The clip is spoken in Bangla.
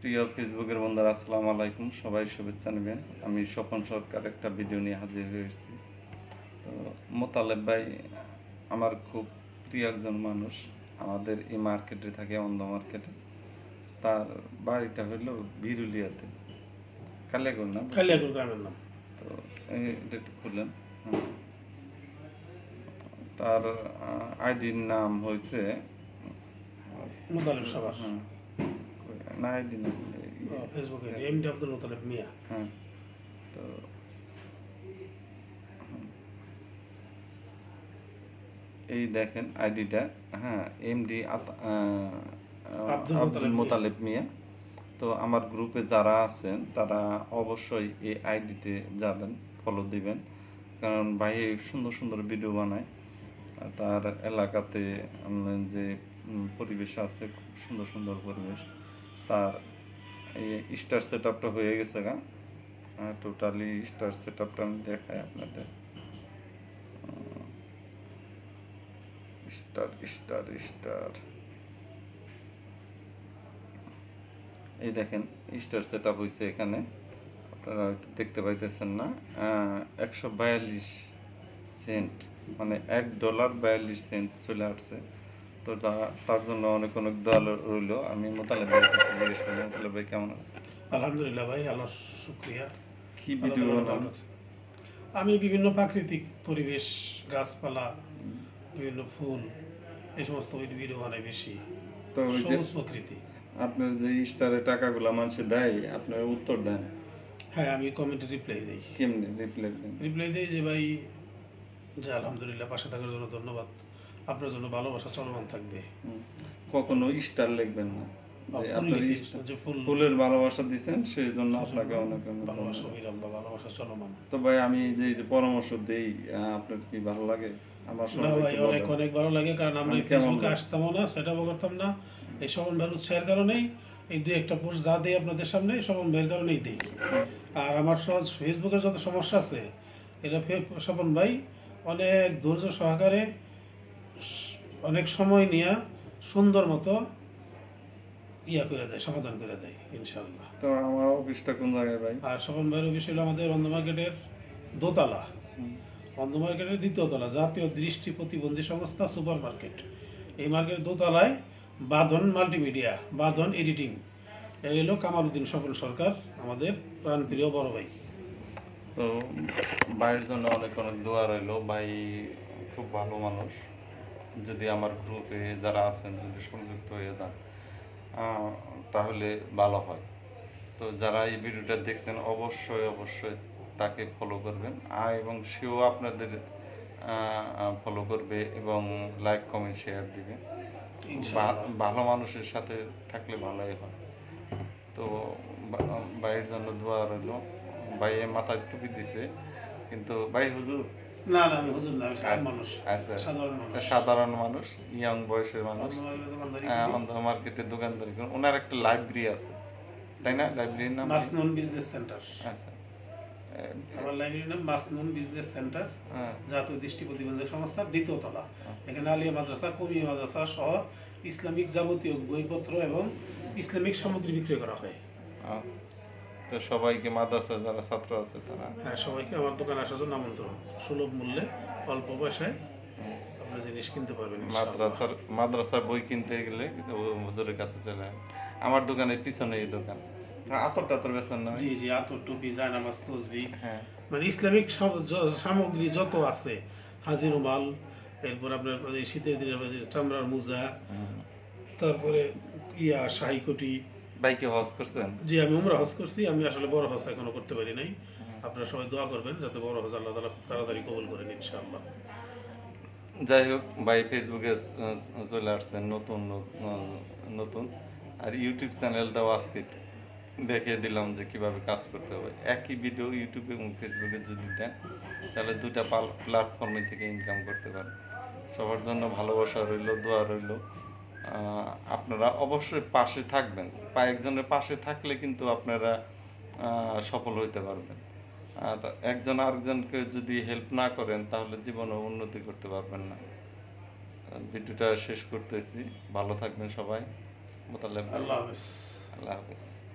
প্রিয় ফেসবুকের বন্ধুরা আসসালামু আলাইকুম। সবাই শুভেচ্ছা নেবেন। আমি স্বপন সরকার একটা ভিডিও নিয়ে হাজির হয়েছি তো মোতালেব ভাই আমার খুব প্রিয় একজন মানুষ। আমাদের এই মার্কেটে থাকে অন্ধ মার্কেটে। তার বাড়িটা হইল বিরুলিয়াতে। কালিয়াগঞ্জ না? কালিয়াকুর গ্রামের নাম। তো এটা একটু খুললেন। হ্যাঁ। তার আইডির নাম হয়েছে মোতালেব সাবার হ্যাঁ, না আইডি না ফেসবুকে এমডি আব্দুল মোতালেব মিয়া হ্যাঁ তো এই দেখেন আইডিটা হ্যাঁ এমডি আব্দুল মোতালেব মিয়া তো আমার গ্রুপে যারা আছেন তারা অবশ্যই এই আইডিতে যাবেন ফলো দিবেন কারণ ভাই সুন্দর সুন্দর ভিডিও বানায় তার এলাকাতে যে পরিবেশ আছে খুব সুন্দর সুন্দর পরিবেশ এই স্টার সেট আপটা হয়ে গেছে গা। টোটালি স্টার সেট আপটা আমি দেখাই আপনাদের। স্টার স্টার স্টার এই দেখেন স্টার সেট আপ হয়েছে এখানে। আপনারা হয়তো দেখতে পাইতেছেন না। একশো সেন্ট মানে এক ডলার বায়াল্লিশ সেন্ট চলে আসছে। তো তার জন্য অনেক অনেক দোয়া রইল। আমি মোতালেব কাছে জিজ্ঞেস করলাম মোতালেব ভাই কেমন আছে? আলহামদুলিল্লাহ ভাই আল্লাহ শুক্রিয়া। কি ভিডিও। আমি বিভিন্ন প্রাকৃতিক পরিবেশ গাছপালা বিভিন্ন ফুল এই সমস্ত ভিডিও বানাই বেশি। তো ওই যে সবুজ প্রকৃতি। আপনার যে স্টারে টাকাগুলো মানুষে দেয় আপনার উত্তর দেন। হ্যাঁ আমি কমেন্টে রিপ্লাই দিই। কেমনে? রিপ্লাই দেন। রিপ্লাই দিই যে ভাই যে আলহামদুলিল্লাহ পাশে থাকার জন্য ধন্যবাদ। আপনার জন্য ভালোবাসা চলমান থাকবে। কখনো স্টার লিখবেন না। ফুলের ভালোবাসা দিচ্ছেন সেই জন্য আপনাকে অনেক অনেক ভালোবাসা ধন্যবাদ। অবিরাম বা ভালোবাসা চলমান। তো ভাই আমি যে যে পরামর্শ দেই আপনার কি ভালো লাগে? আমার না ভাই অনেক অনেক ভালো লাগে কারণ আমরা ফেসবুকে আসতামও না সেটাও করতাম না। এই স্বপন ভাইয়ের উৎসাহের কারণেই এই দুই একটা পোস্ট যা দেই আপনাদের সামনে স্বপন ভাইয়ের কারণেই দিই। আর আমার সহজ ফেসবুকের যত সমস্যা আছে এটা স্বপন ভাই অনেক ধৈর্য সহকারে অনেক সময় নিয়ে সুন্দর মতো ইয়া করে দেয় সমাধান করে দেয় ইনশাল্লাহ তো আমার অফিসটা কোন জায়গায় ভাই? আর স্বপন ভাইয়ের অফিস হলো আমাদের বন্ধ মার্কেটের দোতলা। বন্ধ মার্কেটের দ্বিতীয় তলা জাতীয় দৃষ্টি প্রতিবন্ধী সংস্থা সুপার মার্কেট এই মার্কেটের দোতলায় বাঁধন মাল্টিমিডিয়া বাঁধন এডিটিং। এই হলো কামালউদ্দিন স্বপন সরকার আমাদের প্রাণপ্রিয় বড় ভাই। তো ভাইয়ের জন্য অনেক অনেক দোয়া রইল। ভাই খুব ভালো মানুষ। যদি আমার গ্রুপে যারা আছেন যদি সংযুক্ত হয়ে যান তাহলে ভালো হয়। তো যারা এই ভিডিওটা দেখছেন অবশ্যই অবশ্যই তাকে ফলো করবেন। আর এবং সেও আপনাদের ফলো করবে এবং লাইক কমেন্ট শেয়ার দিবে। ভালো মানুষের সাথে থাকলে ভালোই হয়। তো ভাইয়ের জন্য দোয়া রইল। ভাই মাথায় টুপি দিছে কিন্তু ভাই হুজুর না না আমি হুজুর না সাধারণ মানুষ। আচ্ছা। সাধারণ মানুষ। সাধারণ মানুষ ইয়াং বয়সের মানুষ। অন্ধ মার্কেটে দোকানদারি করেন ওনার একটা লাইব্রেরি আছে। তাই না? লাইব্রেরির নাম মাসনুন বিজনেস সেন্টার আচ্ছা। আমার লাইব্রেরির নাম মাসনুন বিজনেস সেন্টার হ্যাঁ। জাতীয় দৃষ্টি প্রতিবন্ধী সংস্থার দ্বিতীয় তলা। এখানে আলিয়া মাদ্রাসা কমিয়া মাদ্রাসা সহ ইসলামিক যাবতীয় বইপত্র এবং ইসলামিক সামগ্রী বিক্রয় করা হয়। আহ, তো সবাইকে মাদ্রাসা যারা ছাত্র আছে তারা হ্যাঁ সবাইকে আমার দোকানে আসার জন্য আমন্ত্রণ। সুলভ মূল্যে অল্প পয়সায় আপনার জিনিস কিনতে পারবেন। মাদ্রাসার মাদ্রাসার বই কিনতে গেলে হুজুরের কাছে চলে আমার দোকানের পিছনে এই দোকান। আতর টাতর বেছেন না? জি জি আতর টুপি জায়নামাজ তসবি। হ্যাঁ। মানে ইসলামিক সামগ্রী যত আছে হাজির রুমাল এরপর আপনার শীতের দিনে চামড়ার মোজা তারপরে ইয়া শাহি বাইকে হজ করছেন? জি আমি উমরা হজ করছি আমি আসলে বড় হজ এখনও করতে পারি নাই। আপনারা সবাই দোয়া করবেন যাতে বড় হজ আল্লাহ তালা খুব তাড়াতাড়ি কবুল করেন ইনশাআল্লাহ। যাই হোক ভাই ফেসবুকে চলে আসছেন নতুন নতুন আর ইউটিউব চ্যানেলটাও আজকে দেখে দিলাম যে কীভাবে কাজ করতে হবে। একই ভিডিও ইউটিউবে এবং ফেসবুকে যদি দেন তাহলে দুটা প্ল্যাটফর্মে থেকে ইনকাম করতে পারেন সবার জন্য ভালোবাসা রইল দোয়া রইল। আপনারা অবশ্যই পাশে থাকবেন। একজনের পাশে থাকলে কিন্তু আপনারা আহ, সফল হইতে পারবেন। আর একজন আরেকজনকে যদি হেল্প না করেন তাহলে জীবনে উন্নতি করতে পারবেন না। ভিডিওটা শেষ করতেছি। ভালো থাকবেন সবাই। মোতালেব আল্লাহ হাফেজ। আল্লাহ হাফেজ।